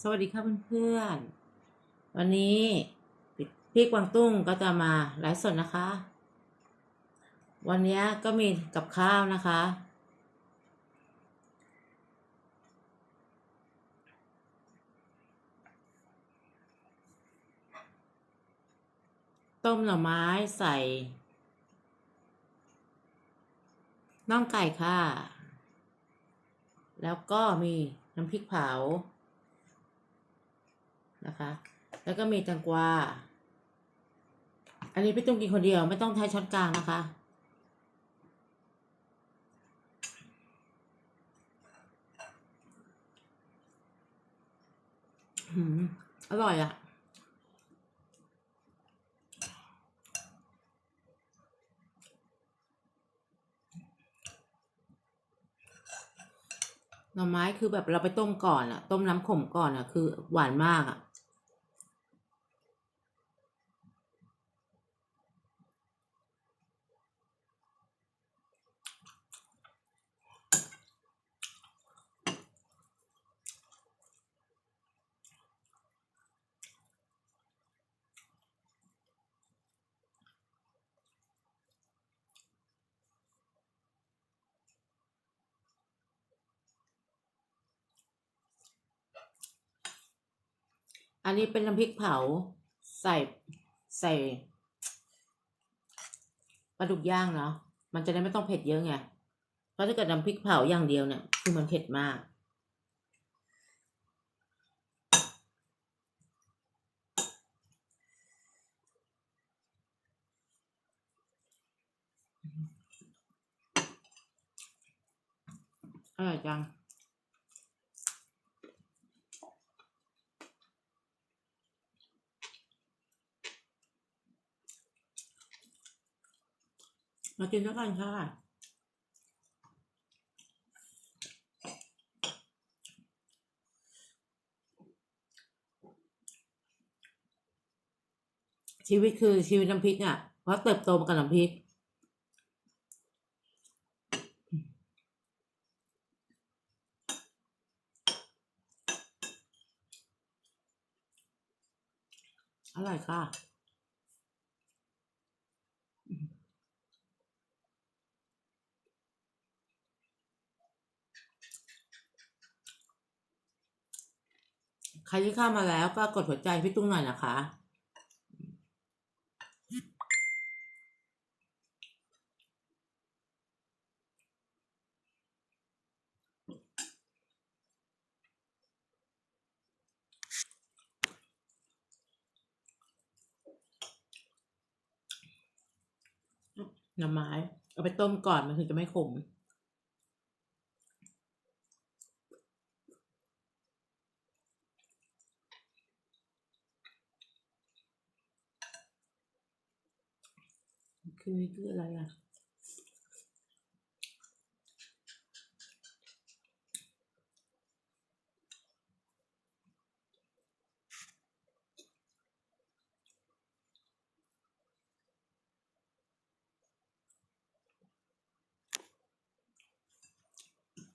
สวัสดีค่ะเพื่อนๆ วันนี้พี่กวางตุ้งก็จะมาไลฟ์สดนะคะ วันนี้ก็มีกับข้าวนะคะ ต้มหน่อไม้ใส่น่องไก่ค่ะ แล้วก็มีน้ำพริกเผา นะคะ แล้วก็มีแตงกวา อันนี้พี่ตุ้งกินคนเดียวไม่ต้องใช้ช้อนกลางนะคะ อร่อยอะหน่อไม้คือแบบเราไปต้มก่อนอะต้มน้ำขมก่อนอะคือหวานมากอะ อันนี้เป็นน้ำพริกเผา ใส่ใส่ปลาดุกย่างเนาะมันจะได้ไม่ต้องเผ็ดเยอะไงเพราะถ้าเกิดน้ำพริกเผาอย่างเดียวเนี่ยคือมันเผ็ดมากอร่อยจัง มากินด้วยกันค่ะชีวิตคือชีวิตน้ำพริกอะ เพราะเติบโตมากับน้ำพริก อร่อยค่ะ ใครที่เข้ามาแล้วก็กดหัวใจพี่ตุ้งหน่อยนะคะ หน่อไม้ เอาไปต้มก่อนมันถึงจะไม่ขม คือคืออะไรอะ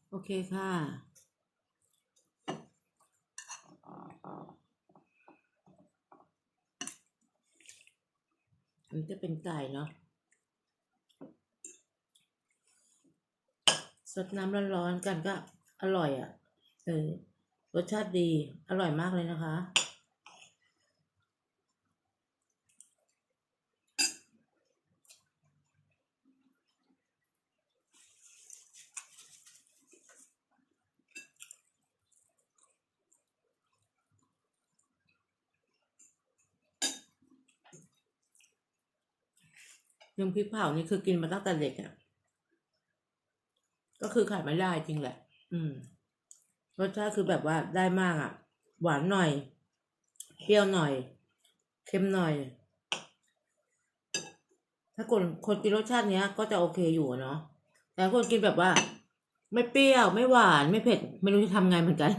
โอเคค่ะ อันนี้จะเป็นไก่เนาะ สดน้ำร้อนๆกันก็อร่อยอะ่ะ เออ รสชาติดี อร่อยมากเลยนะคะยังพริกเผานี่คือกินมาตั้งแต่เด็กอะ่ะ ก็คือขายไม่ได้จริงแหละ อืมรสชาติคือแบบว่าได้มากอะ่ะ หวานหน่อยเปรี้ยวหน่อย เค็มหน่อย ถ้าคนคนกินรสชาติเนี้ย ก็จะโอเคอยู่อะเนาะแต่คนกินแบบว่า ไม่เปรี้ยวไม่หวานไม่เผ็ด ไม่รู้จะทำไงเหมือนกัน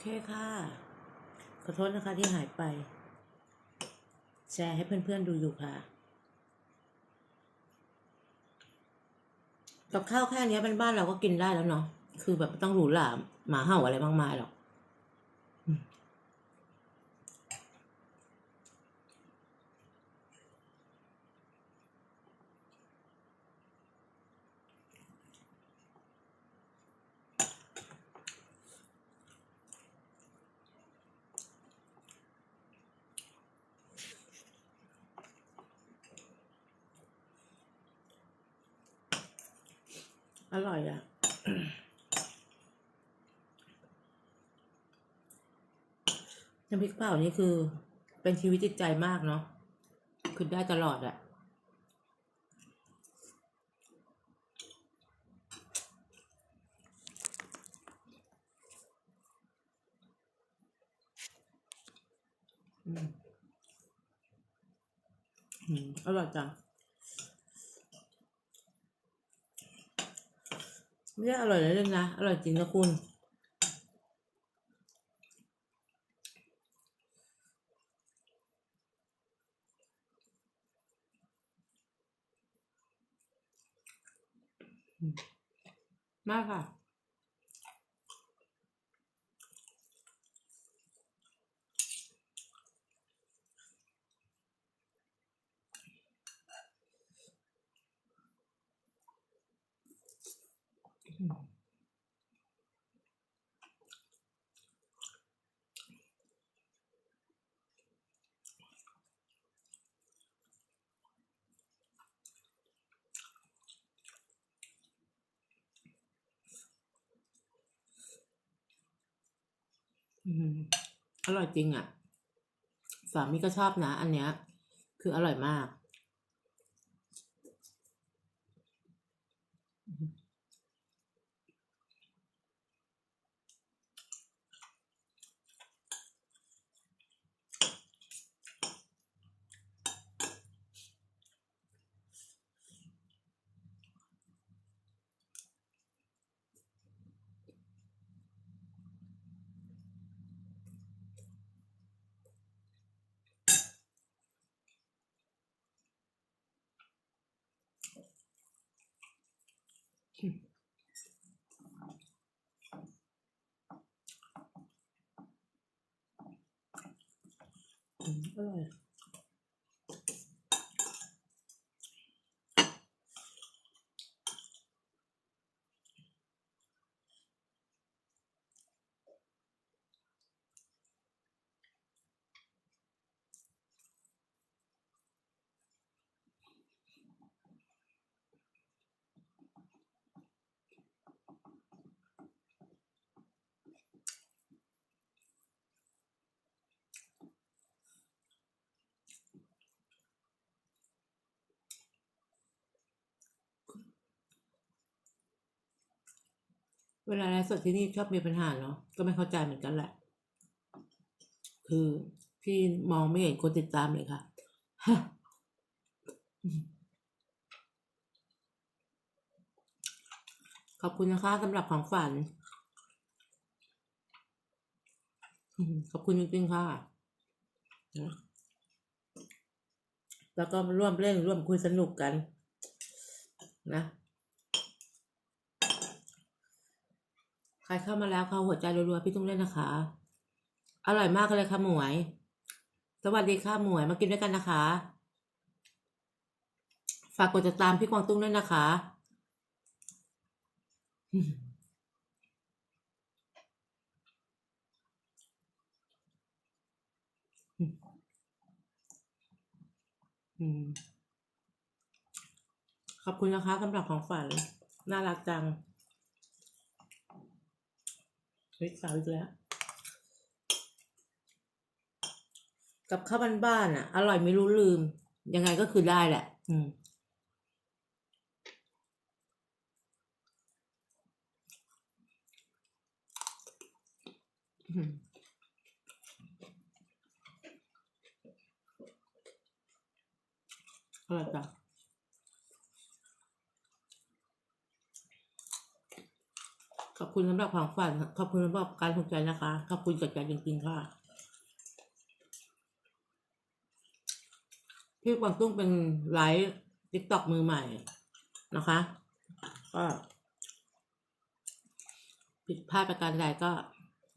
เคค่ะ ขอโทษนะคะที่หายไป แชร์ให้เพื่อนๆดูอยู่ค่ะ กับข้าวแค่นี้เป็นบ้านเราก็กินได้แล้วเนาะ คือแบบต้องหรูหราหมาเห่าอะไรมากมายหรอก อร่อยอะน้ำพริกเผานี่คือ เป็นชีวิตจิตใจมากเนาะ คือได้ตลอดอะอืมอร่อยจัง ไม่ได้อร่อยเลยนะ อร่อยจริงนะคุณ มากค่ะ อร่อยจริงอะ สามีก็ชอบนะ อันเนี้ย คืออร่อยมาก อืมอ เวลาไลฟ์สดที่นี่ชอบมีปัญหาเนาะก็ไม่เข้าใจเหมือนกันแหละ คือพี่มองไม่เห็นคนติดตามเลยค่ะขอบคุณนะคะสำหรับของฝัน ขอบคุณจริงๆค่ะ แล้วก็ร่วมเล่นร่วมคุยสนุกกัน นะ ครเข้ามาแล้วเขาหัวใจรัวๆพี่ต้องเล่นนะคะ อร่อยมากเลยค่ะหมวย สวัสดีค่ะหมวยมากินด้วยกันนะคะ ฝากกดติดตามพี่กวางตุ้งด้วยนะคะ ขอบคุณนะคะสำหรับของฝัน น่ารักจัง เฮ้ยสาวอีกแล้ว กับข้าวบ้านๆอะ อร่อยไม่รู้ลืม ยังไงก็คือได้แหละ อืมอืมอร่อยจัง ขอบคุณสำหรับของฝัน ขอบคุณสำหรับการถูกใจนะคะ ขอบคุณจากใจจริงๆค่ะ พี่กวางตุ้งเป็นไลฟ์ติ๊กต็อกมือใหม่นะคะ ก็ผิดพลาดประการใดก็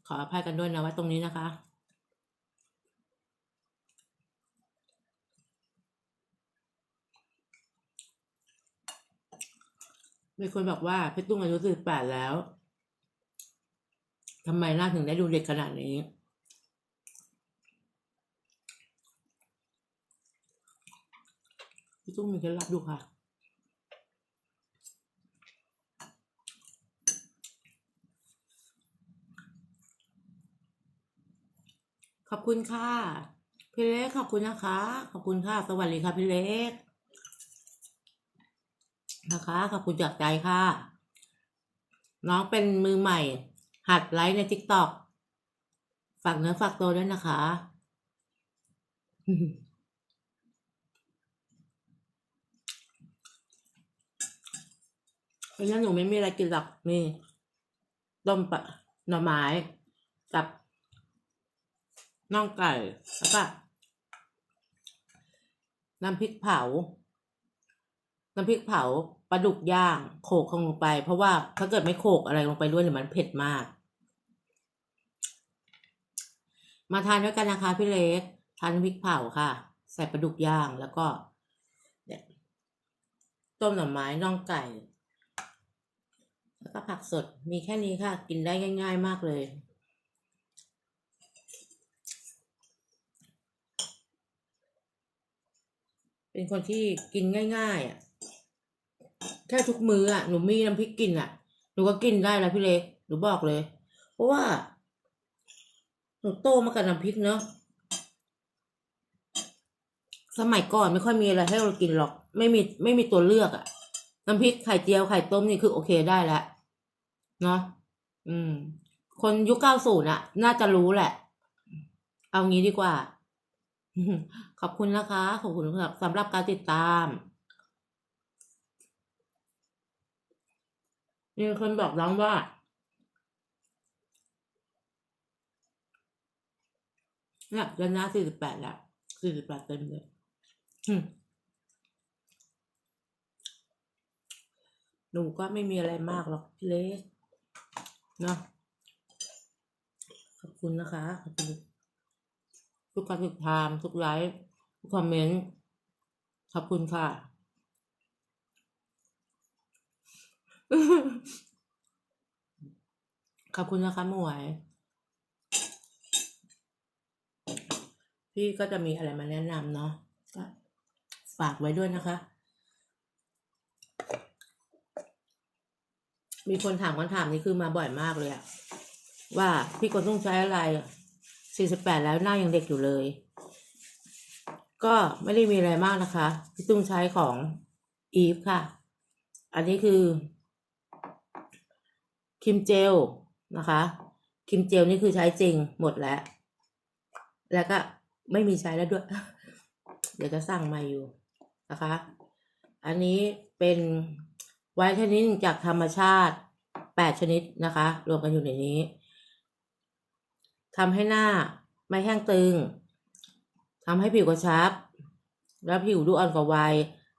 ขออภัยกันด้วยนะไว้ตรงนี้นะคะมีคนบอกว่าพี่ตุ้งอายุสิบแปดแล้ว ทำไมหน้าถึงได้ดูเด็กขนาดนี้พี่ตุ้งมีเคล็ดลับดูค่ะ ขอบคุณค่ะ พี่เล็กขอบคุณนะคะ ขอบคุณค่ะ สวัสดีค่ะพี่เล็ก นะคะ ขอบคุณจากใจค่ะ น้องเป็นมือใหม่ หัดไลฟ์ในทิกตอกฝากเนื้อฝากตัวด้วยนะคะ เพราะฉะนั้นหนูไม่มีอะไรกินหรอกนี่ต้มปะหน่อไม้กับน่องไก่แล้วก็น้ำพริกเผา น้ำพริกเผาปลาดุกย่าง โขกลงไป เพราะว่าถ้าเกิดไม่โขกอะไรลงไปด้วยเนี่ยมันเผ็ดมาก มาทานด้วยกันนะคะพี่เล็กทานพริกเผาค่ะ ใส่ปลาดุกย่างแล้วก็เนี่ยต้มหน่อไม้น่องไก่ แล้วก็ผักสดมีแค่นี้ค่ะ กินได้ง่าย ๆ มากเลยเป็นคนที่กินง่ายๆอะแค่ทุกมืออะหนูมีน้ำพริกกินอะ หนูก็กินได้แล้วพี่เล็กหนูบอกเลย เพราะว่า หนูโตมากับน้ำพริกเนอะสมัยก่อนไม่ค่อยมีอะไรให้เรากินหรอก ไม่มีไม่มีตัวเลือกอะน้ำพริกไข่เจียวไข่ต้มนี่คือโอเคได้แล้วเนาะอืม คนยุคเก้าศูนย์อะน่าจะรู้แหละ เอางี้ดีกว่า ขอบคุณนะคะ ขอบคุณสำหรับสำหรับการติดตามมีคนบอกน้องว่า เนี่ยเดือนหน้าสี่สิบแปดแล้วสี่สิบแปดเต็มเลยหนูก็ไม่มีอะไรมากหรอกพี่เล็กเนาะขอบคุณนะคะ ขอบคุณทุกการติดตามทุกไลฟ์ทุกคอมเมนต์ขอบคุณค่ะขอบคุณนะคะหมวย พี่ก็จะมีอะไรมาแนะนำเนาะก็ฝากไว้ด้วยนะคะ มีคนถามคำถามนี้คือมาบ่อยมากเลยอะว่าพี่กดต้องใช้อะไรสี่สิบแปดแล้วหน้ายังเด็กอยู่เลย ก็ไม่ได้มีอะไรมากนะคะ พี่ตุ้งใช้ของอีฟค่ะ อันนี้คือครีมเจลนะคะครีมเจลนี่คือใช้จริงหมดแล้ว แล้วก็ ไม่มีใช้แล้วด้วย เดี๋ยวจะสั่งมาอยู่นะคะ อันนี้เป็นไวท์เทนนิ่งจากธรรมชาติแปดชนิดนะคะ รวมกันอยู่ในนี้ทำให้หน้าไม่แห้งตึงทำให้ผิวกระชับ และผิวดูอ่อนกว่าวัย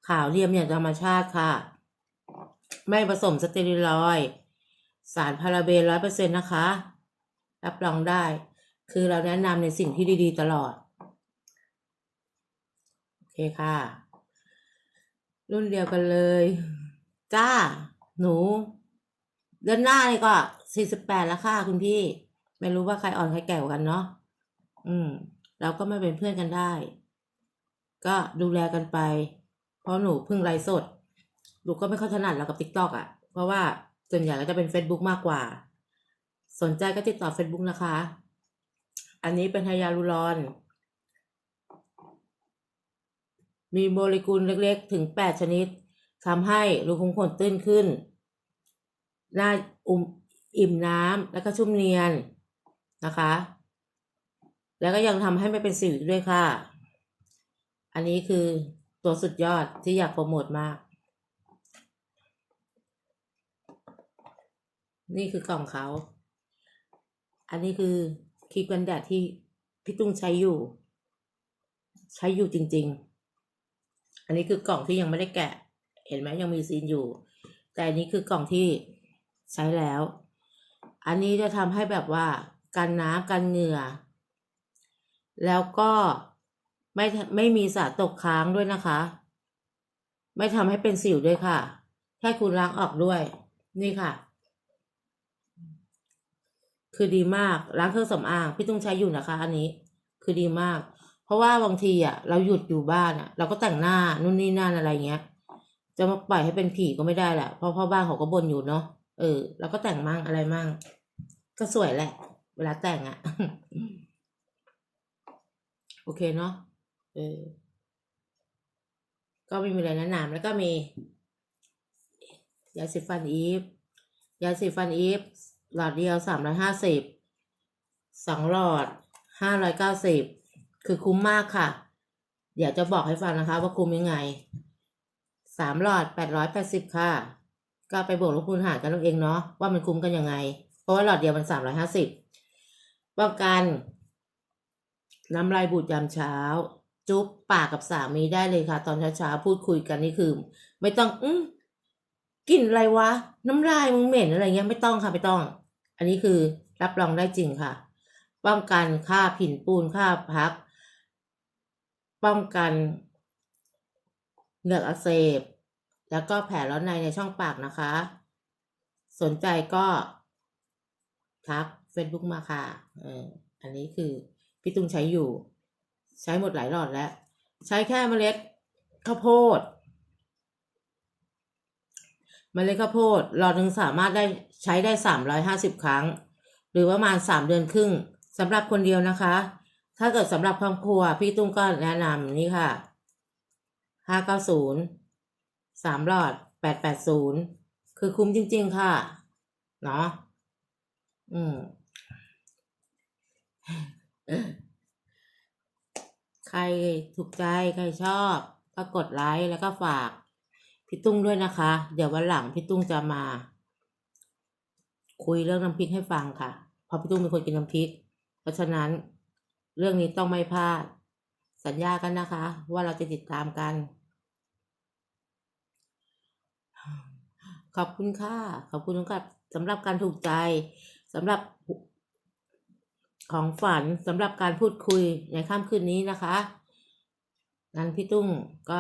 ขาวเรียมอย่างธรรมชาติค่ะ ไม่ผสมสเตียรอยด์สารพาราเบนร้อยเปอร์เซ็นต์นะคะ รับรองได้ คือเราแนะนำในสิ่งที่ดีๆ ตลอด เคค่ะ รุ่นเดียวกันเลย จ้า หนู เดือนหน้านี่ก็สี่สิบแปดแล้วค่ะคุณพี่ ไม่รู้ว่าใครอ่อนใครแก่กว่ากันเนาะอืม เราก็ไม่เป็นเพื่อนกันได้ ก็ดูแลกันไป เพราะหนูเพิ่งไลฟ์สดหนูก็ไม่ค่อยถนัดแล้วกับ t ิ k t o k อะ เพราะว่าส่วนใหญ่ก็จะเป็น Facebook มากกว่า สนใจก็ติดต่อ Facebook นะคะ อันนี้เป็นไฮยาลูรอน มีโมเลกุลเล็กๆ ถึง 8 ชนิดทำให้รูขุมขนตื้นขึ้น หน้าอุ่มอิ่มน้ำแล้วก็ชุ่มเนียนนะคะ แล้วก็ยังทำให้ไม่เป็นสิวอีกด้วยค่ะ อันนี้คือตัวสุดยอดที่อยากโปรโมทมาก นี่คือกล่องเขา อันนี้คือครีมกันแดดที่พี่ตุ้งใช้อยู่ ใช้อยู่จริง ๆ อันนี้คือกล่องที่ยังไม่ได้แกะ เห็นไหมยังมีซีนอยู่ แต่อันนี้คือกล่องที่ใช้แล้ว อันนี้จะทำให้แบบว่ากันน้ำกันเหงื่อ แล้วก็ไม่ไม่มีสารตกค้างด้วยนะคะ ไม่ทำให้เป็นสิวด้วยค่ะ แค่คุณล้างออกด้วย นี่ค่ะ คือดีมากล้างเครื่องสำอางพี่ตุ้งใช้อยู่นะคะ อันนี้ คือดีมาก เพราะว่าบางทีอะเราหยุดอยู่บ้านอะ เราก็แต่งหน้านู่นนี่นั่นอะไรเงี้ย จะมาปล่อยให้เป็นผีก็ไม่ได้แหละเพราะพ่อบ้านเขาก็บ่นอยู่เนาะเออเราก็แต่งมั่งอะไรมั่งก็สวยแหละ เวลาแต่งอะ โอเคเนาะเออ ก็ไม่มีอะไรแนะนำแล้วก็มียาสีฟันอีฟยาสีฟันอีฟหลอดเดียวสามร้อยห้าสิบสองหลอดห้าร้อยเก้าสิบ คือคุ้มมากค่ะ เดี๋ยวจะบอกให้ฟังนะคะ ว่าคุ้มยังไงสามหลอดแปดร้อยแปดสิบค่ะ ก็ไปบวกลบคูณหารกันเอาเองเนาะว่ามันคุ้มกันยังไง เพราะว่าหลอดเดียวมันสามร้อยห้าสิบป้องกัน น้ำลายบูดยามเช้า จุ๊บปากกับสามีได้เลยค่ะ ตอนเช้าๆพูดคุยกันนี่คือ ไม่ต้องอืมกลิ่นอะไรวะ น้ำลายมึงเหม็นอะไรเงี้ยไม่ต้องค่ะไม่ต้อง อันนี้คือรับรองได้จริงค่ะ ป้องกันค่าผินปูนค่าพัก ป้องกันเหงือกอักเสบ แล้วก็แผลร้อนในในช่องปากนะคะ สนใจก็ทัก Facebook มาค่ะอันนี้คือพี่ตุงใช้อยู่ ใช้หมดหลายหลอดแล้ว ใช้แค่เมล็ดข้าวโพดมเมล็ดข้าวโพดหลอดหนึ่งสามารถได้ใช้ได้สามร้อยห้าสิบครั้ง หรือประมาณสามเดือนครึ่งสำหรับคนเดียวนะคะ ถ้าเกิดสำหรับครอบครัว พี่ตุ้งก็แนะนำนี่ค่ะห้าเก้าศูนย์สามหลอดแปดแปดศูนย์คือคุ้มจริง ๆ ค่ะ เนาะอืมใครถูกใจใครชอบก็กดไลค์แล้วก็ฝาก พี่ตุ้งด้วยนะคะ เดี๋ยววันหลังพี่ตุ้งจะมา คุยเรื่องน้ำพริกให้ฟังค่ะเพราะพี่ตุ้งเป็นคนกินน้ำพริก เพราะฉะนั้น เรื่องนี้ต้องไม่พลาด สัญญากันนะคะ ว่าเราจะติดตามกัน ขอบคุณค่ะ ขอบคุณกับสำหรับการถูกใจสำหรับของฝันสำหรับการพูดคุยในค่ำคืนนี้นะคะงั้นพี่ตุ้งก็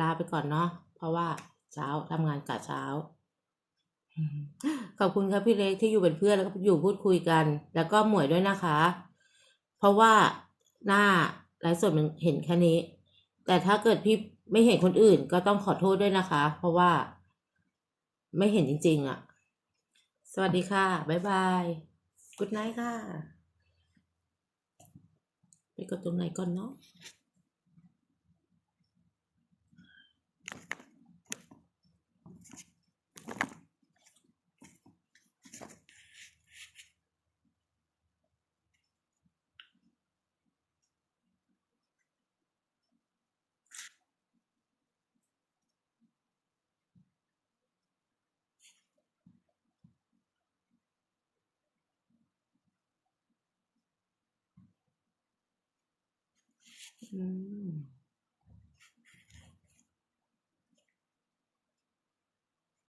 ลาไปก่อนเนาะเพราะว่าเช้าทำงานกะเช้า ขอบคุณครับพี่เล็กที่อยู่เป็นเพื่อนแล้วก็อยู่พูดคุยกัน แล้วก็หมวยด้วยนะคะ ราะว่าหน้าไลฟ์สดมันเห็นแค่นี้ แต่ถ้าเกิดพี่ไม่เห็นคนอื่นก็ต้องขอโทษด้วยนะคะ เพราะว่าไม่เห็นจริง ๆอะ สวัสดีค่ะ บ๊ายบาย กุดไนท์ค่ะ ไปกดตรงไหนก่อนเนาะ อืม